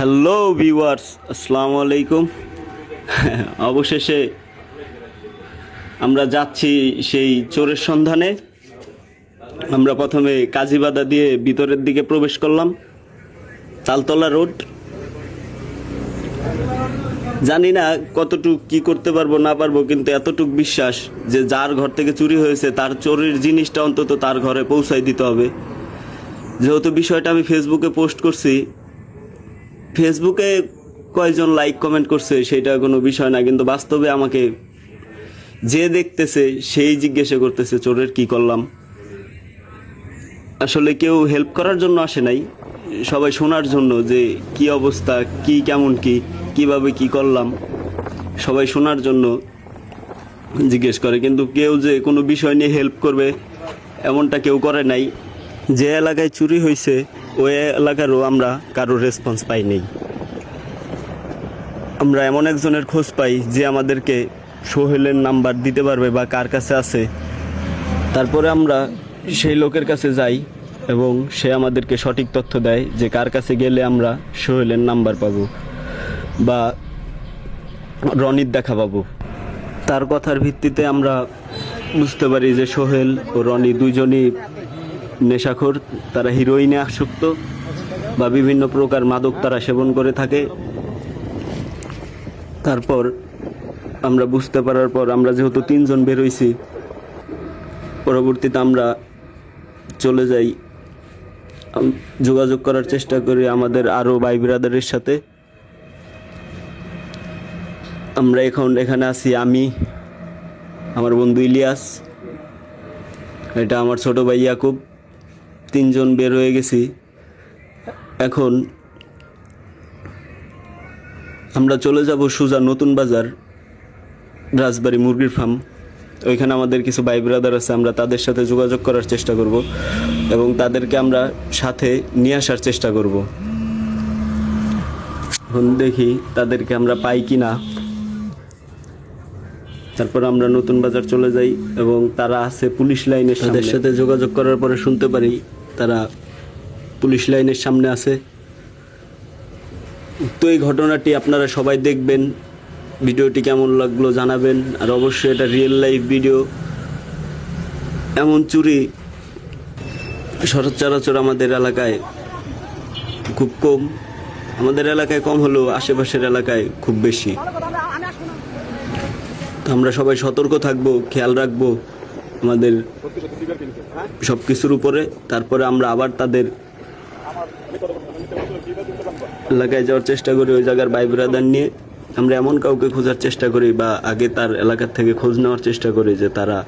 Hello viewers আসসালামু আলাইকুম অবশেষে আমরা যাচ্ছি সেই চোরের সন্ধানে। আমরা প্রথমে কাজীবাদা দিয়ে ভিতরের দিকে প্রবেশ করলাম। তালতলা রোড। জানি না কতটুক কি করতে পারব, না পারব, কিন্তু এতটুক বিশ্বাস যে যার ঘর থেকে চুরি হয়েছে, তার চোরের জিনিসটা অন্তত তার ঘরে পৌঁছাই দিতে হবে। যেহেতু বিষয়টা আমি ফেসবুকে পোস্ট করছি ফেসবুকে কয়জন লাইক কমেন্ট করছে সেটা কোনো বিষয় না, কিন্তু বাস্তবে আমাকে যে দেখতেছে, সেই জিজ্ঞাসা করতেছে, চোরের কি করলাম? আসলে কেউ হেল্প করার জন্য আসে নাই। সবাই শোনার জন্য যে কি অবস্থা, কি কেমন কি, কীভাবে কি করলাম, সবাই শোনার জন্য জিজ্ঞেস করে। কিন্তু কেউ যে কোনো বিষয় নিয়ে হেল্প করবে, এমনটা কেউ করে নাই। যে এলাকায় চুরি হয়েছে ওই এলাকারও আমরা কারও রেসপন্স পাই নেই আমরা এমন একজনের খোঁজ পাই যে আমাদেরকে সোহেলের নাম্বার দিতে পারবে বা কার কাছে আছে। তারপরে আমরা সেই লোকের কাছে যাই এবং সে আমাদেরকে সঠিক তথ্য দেয় যে কার কাছে গেলে আমরা সোহেলের নাম্বার পাবো বা রনির দেখা পাবো। তার কথার ভিত্তিতে আমরা বুঝতে পারি যে সোহেল ও রনি দুইজনই নেশাখোর, তারা হিরোইনে আসক্ত বা বিভিন্ন প্রকার মাদক তারা সেবন করে থাকে। তারপর আমরা বুঝতে পারার পর আমরা যেহেতু তিনজন বেরোইছি পরবর্তীতে আমরা চলে যাই। যোগাযোগ করার চেষ্টা করি আমাদের আরও ভাই ব্রাদারের সাথে। আমরা এখন এখানে আছি আমি, আমার বন্ধু ইলিয়াস, এটা আমার ছোট ভাই ইয়াকুব। তিনজন বের হয়ে গেছি। এখন আমরা চলে যাব সুজা নতুন বাজার রাজবাড়ি মুরগির ফার্ম ওইখানে আমাদের কিছু ভাই ব্রাদার আছে আমরা তাদের সাথে যোগাযোগ করার চেষ্টা করব এবং তাদেরকে আমরা সাথে নিয়ে আসার চেষ্টা করব। এখন দেখি তাদেরকে আমরা পাই কি না তারপর আমরা নতুন বাজার চলে যাই এবং তারা আছে পুলিশ লাইনের তাদের সাথে যোগাযোগ করার পরে শুনতে পারি তারা পুলিশ লাইনের সামনে আছে। তো এই ঘটনাটি আপনারা সবাই দেখবেন, ভিডিওটি কেমন লাগল জানাবেন, আর অবশ্যই এটা রিয়েল লাইফ ভিডিও এমন চুরি সচরাচর আমাদের এলাকায় খুব কম। আমাদের এলাকায় কম হলেও আশেপাশের এলাকায় খুব বেশি। আমরা সবাই সতর্ক থাকব, খেয়াল রাখব। আমাদের সব কিছুর উপরে, তারপরে আমরা আবার তাদের এলাকায় যাওয়ার চেষ্টা করি, ওই জায়গার ভাই ব্রাদার নিয়ে। আমরা এমন কাউকে খোঁজার চেষ্টা করি বা আগে তার এলাকার থেকে খোঁজ নেওয়ার চেষ্টা করি যে তারা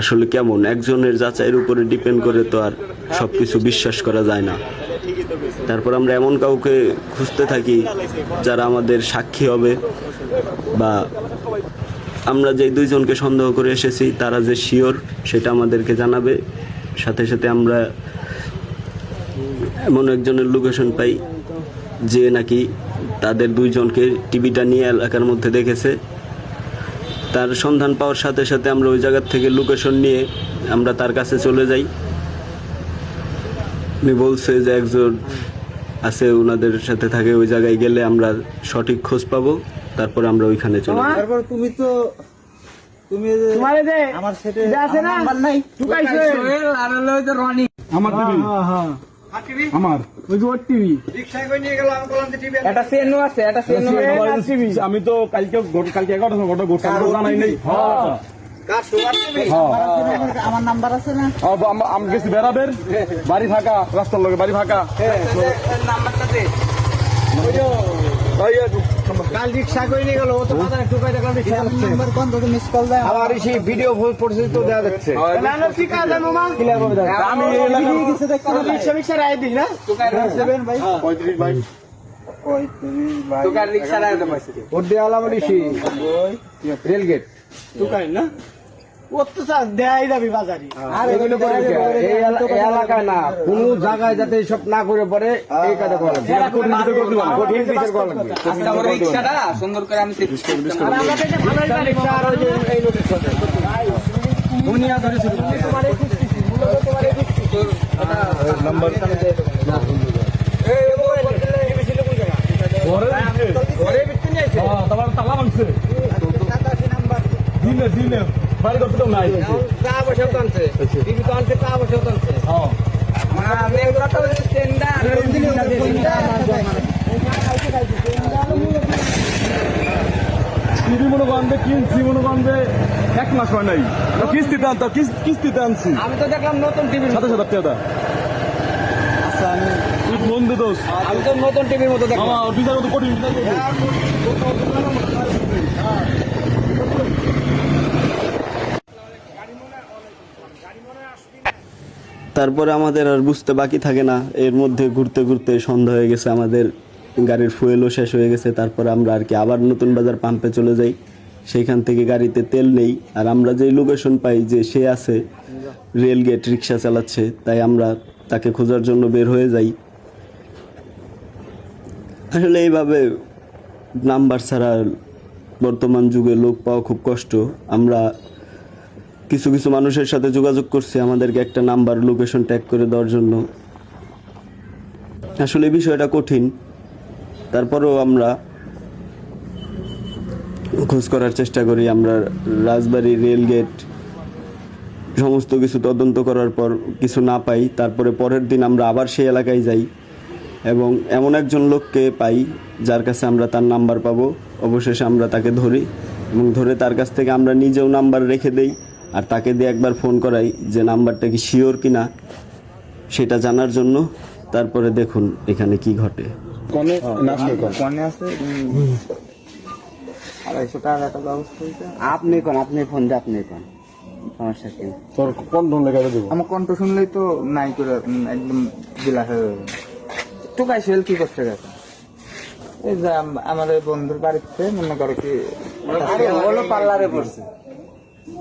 আসলে কেমন। একজনের যাচাইয়ের উপরে ডিপেন্ড করে তো আর সব কিছু বিশ্বাস করা যায় না। তারপর আমরা এমন কাউকে খুঁজতে থাকি যারা আমাদের সাক্ষী হবে বা আমরা যে দুইজনকে সন্দেহ করে এসেছি, তারা যে শিওর সেটা আমাদেরকে জানাবে। সাথে সাথে আমরা এমন একজনের লোকেশন পাই যে নাকি তাদের দুইজনকে টিভিটা নিয়ে এলাকার মধ্যে দেখেছে। তার সন্ধান পাওয়ার সাথে সাথে আমরা ওই জায়গার থেকে লোকেশন নিয়ে আমরা তার কাছে চলে যাই। উনি বলছে যে একজন আছে ওনাদের সাথে থাকে, ওই জায়গায় গেলে আমরা সঠিক খোঁজ পাবো। তারপর আমরা ওইখানে চলে যাই। তারপর তুমি তো তুমি যে তোমারে দে আমার সেটে আছে না নাম্বার নাই। ঢুকাইছে। আর হলো ওই রনি। আমার টিভি। হ্যাঁ হ্যাঁ। আমার। ওই যে ওর টিভি। এটা সেনু আছে এটা সেনু টিভি। আমি তো কালকে কালকে এগারোটা সময় ঘটনা ঘটছে আমার তো জানাই নেই। হ্যাঁ। আমার নাম্বার আছে না? হ্যাঁ, আম- গেছি বেড়াবের? বাড়ি ফাঁকা রাস্তার লগে বাড়ি ফাঁকা। নাম্বারটা দে। কাল রিক্সা করে নিয়ে গেল? ও তো বাজারে ঢুকাই দেখলাম রিক্সা যাচ্ছে নাম্বার কোন থেকে মিস কল দেয় আবার সেই ভিডিও পড়ছে তো দেওয়া যাচ্ছে। না ঠিক আছে মামা। ক্লিয়ার করে দাও আমি এই কিছু দেখতে রিক্সা রিক্সা রায় দিই না? সেভেন ভাই? পঁয়ত্রিশ ভাই। দোকান রিক্সা রায় দেবো? ওর দেওয়ালা বলি সেই রেল গেট দোকান না? অত্যাচার দেয় দাবি বাজারি আর এগুলো করে এই এলাকায় না কোন জায়গায় যাতে সব না করে পরে এই কাজে করে কঠিন বিচার করা লাগবে রিক্সাটা সুন্দর করে আমি নাম্বার ঘরে ঘরে বিক্রি নিয়েছে তোমার তালা ভাঙছে দিনে দিনে বাড়ি করতে তো নাই কা বসে তো আনছে। টিভি তো আনছে কা বসে তো আনছে। হ্যাঁ। আমি এগুলো তো চেন্ডা টিভি মনে যে কিনছি মনে যে এক মাস হয় নাই। তো কিস্তিতে আনতো কিস- কিস্তিতে আনছি। আমি তো দেখলাম নতুন টিভি সাতাশ হাজার টাকা তুই ফোন দে দোষ। আমি তো নতুন টিভির মতো দেখলাম। বিচার কঠিন। তারপরে আমাদের আর বুঝতে বাকি থাকে না। এর মধ্যে ঘুরতে ঘুরতে সন্ধ্যা হয়ে গেছে, আমাদের গাড়ির ফুয়েলও শেষ হয়ে গেছে, তারপরে আমরা আর কি আবার নতুন বাজার পাম্পে চলে যাই। সেইখান থেকে গাড়িতে তেল নেই, আর আমরা যেই লোকেশন পাই যে সে আছে রেল গেট রিক্সা চালাচ্ছে, তাই আমরা তাকে খোঁজার জন্য বের হয়ে যাই। আসলে এইভাবে নাম্বার ছাড়া বর্তমান যুগে লোক পাওয়া খুব কষ্ট। আমরা কিছু কিছু মানুষের সাথে যোগাযোগ করছি, আমাদেরকে একটা নাম্বার লোকেশন ট্যাগ করে দেওয়ার জন্য। আসলে বিষয়টা কঠিন। তারপরেও আমরা খোঁজ করার চেষ্টা করি, আমরা রাজবাড়ি রেল গেট সমস্ত কিছু তদন্ত করার পর কিছু না পাই। তারপরে পরের দিন আমরা আবার সেই এলাকায় যাই এবং এমন একজন লোককে পাই, যার কাছে আমরা তার নাম্বার পাবো। অবশেষে আমরা তাকে ধরি এবং ধরে তার কাছ থেকে আমরা নিজেও নাম্বার রেখে দেই। আর তাকে দিয়ে একবার ফোন করাই যে নাম্বারটা কি শিওর কিনা সেটা জানার জন্য। তারপরে দেখুন এখানে কি ঘটে। আড়াইশো টাকা একটা ব্যবস্থা আপনি কোন আপনি ফোন দিয়ে আপনি কোন। সমস্যা কি? তোর ধরনের লেখা দেবো আমার কণ্ঠ শুনলেই তো নাই করে একদম দিলা হয়ে যাবে। টুকাই সেল কি করছে গেছে এই যে আমাদের বন্ধুর বাড়িতে মনে করো কি হলো পার্লারে পড়ছে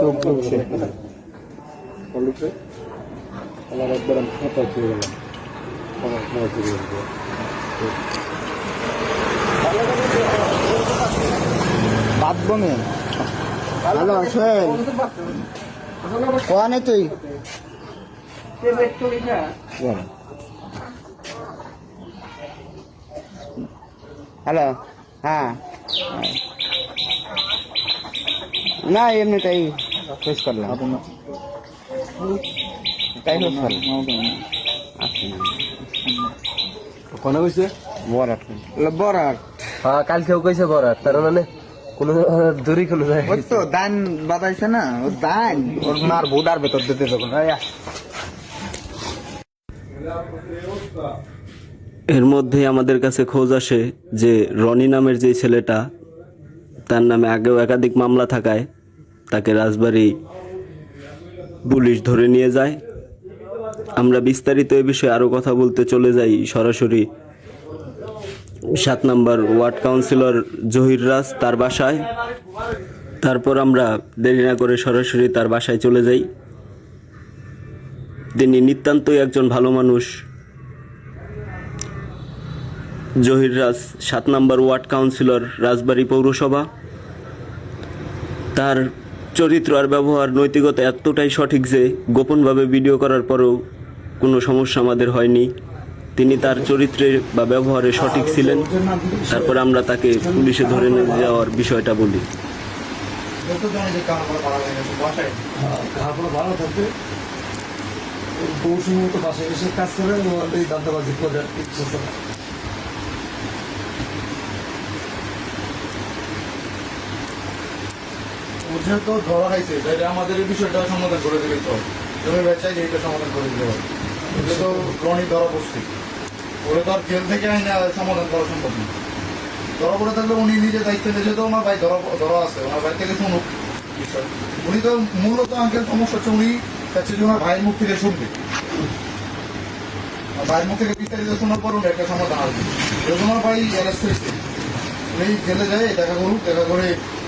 চোখ আমার একবার আমি খাতা খেয়ে গেলাম। আমার খাওয়া চলে বাঁধবো নে হ্যালো সোহেল কোয়ানে তুই হ্যালো হ্যাঁ। না এমনিটাই শেষ করলাম। তাই শেষ করলাম কোনে কইছে? বরাট বরাট হ্যাঁ কালকেও কইছে বরাত তার মানে কোনো দূরই কোনো যায় ওই তো দান বাতাইছে না ও দান। ওর মার ভোটার ভেতর দিতে আস। এর মধ্যে আমাদের কাছে খোঁজ আসে যে রনি নামের যে ছেলেটা, তার নামে আগেও একাধিক মামলা থাকায় তাকে রাজবাড়ি পুলিশ ধরে নিয়ে যায়। আমরা বিস্তারিত এ বিষয়ে আরও কথা বলতে চলে যাই সরাসরি সাত নম্বর ওয়ার্ড কাউন্সিলর জহির রাজ তার বাসায়। তারপর আমরা দেরি না করে সরাসরি তার বাসায় চলে যাই। তিনি নিতান্তই একজন ভালো মানুষ। জহির রাজ, সাত নম্বর ওয়ার্ড কাউন্সিলর, রাজবাড়ী পৌরসভা। তার চরিত্র আর ব্যবহার, নৈতিকতা এতটাই সঠিক যে গোপনভাবে ভিডিও করার পরেও কোনো সমস্যা আমাদের হয়নি। তিনি তার চরিত্রে বা ব্যবহারে সঠিক ছিলেন। তারপর আমরা তাকে পুলিশে ধরে নিয়ে যাওয়ার বিষয়টা বলি। কাজ ওটা তো ধরা হয়েছে, তাইলে আমাদের এই বিষয়টা সমাধান করে দিলে তো। জমি ব্যবসায়ী এইটা সমাধান করে দিতে হবে এটা তো রনি ধরা পড়ছে ওরে তো আর জেল থেকে আইনা সমাধান করা সম্ভব না। ধরা পড়ে থাকলে উনি নিজে দায়িত্ব নিয়েছে তো ওনার ভাই ধরা ধরা আছে, ওনার ভাই থেকে শুনুক। বিষয় উনি তো মূলত আঙ্কেল সমস্যা হচ্ছে উনি চাচ্ছে যে ওনার ভাইয়ের মুখ থেকে শুনবে। ভাইয়ের মুখ থেকে বিস্তারিত শোনার পর একটা সমাধান আসবে। ওনার ভাই অ্যারেস্ট হয়েছে। উনি জেলে যায়, দেখা করুক, দেখা করে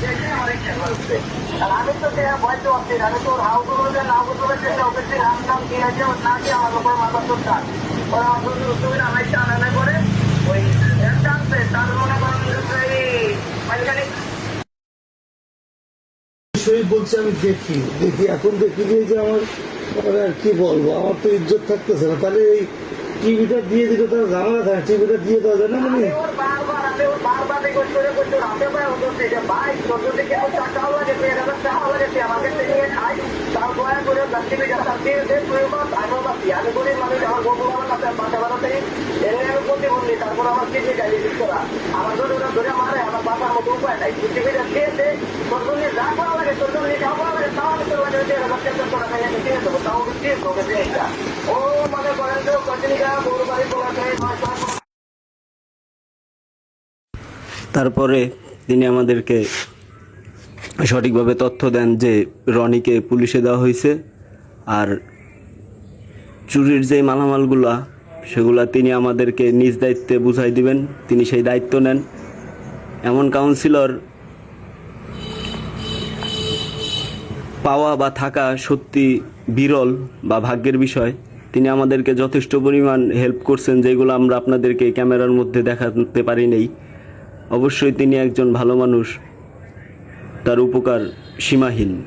আমি আমার করে মনে শহীদ বলছে, আমি দেখি দেখি, এখন দেখি যে যে আমার আর কি বলব? আমার তো ইজ্জত থাকতেছে না। তাহলে এই টিভিটা দিয়ে দিলে তার ঝামেলা থাকে, টিভিটা দিয়ে দেওয়া যায় না মানে? ওর বারবার রিকোয়েস্ট করে করতে রাতে পায় ও করতে যে ভাই তোর যদি কেউ টাকাও লাগে, তুই এটা টাকাও লাগে, তুই আমাকে নিয়ে খাই। তাও দয়া করে দশটি টাকা দিয়ে দে তুই বাস আমিও বাসি আমি গরিব মানুষ, আমার বন্ধু আমার কাছে বাসা বাড়াতে এনে আমি প্রতিবন্ধী তারপর আমার কিডনি ডায়ালিসিস করা আমার ধরে ওরা ধরে মারে আমার বাবার ও কদিনকা বড় বাড়ি বলাতে নয় তারপরে তিনি আমাদেরকে সঠিকভাবে তথ্য দেন যে রনিকে পুলিশে দেওয়া হয়েছে। আর চুরির যে মালামালগুলা, সেগুলা তিনি আমাদেরকে নিজ দায়িত্বে বুঝাই দিবেন, তিনি সেই দায়িত্ব নেন। এমন কাউন্সিলর পাওয়া বা থাকা সত্যি বিরল বা ভাগ্যের বিষয়। তিনি আমাদেরকে যথেষ্ট পরিমাণ হেল্প করছেন, যেগুলো আমরা আপনাদেরকে ক্যামেরার মধ্যে দেখাতে পারি নেই। অবশ্যই তিনি একজন ভালো মানুষ। তার উপকার সীমাহীন।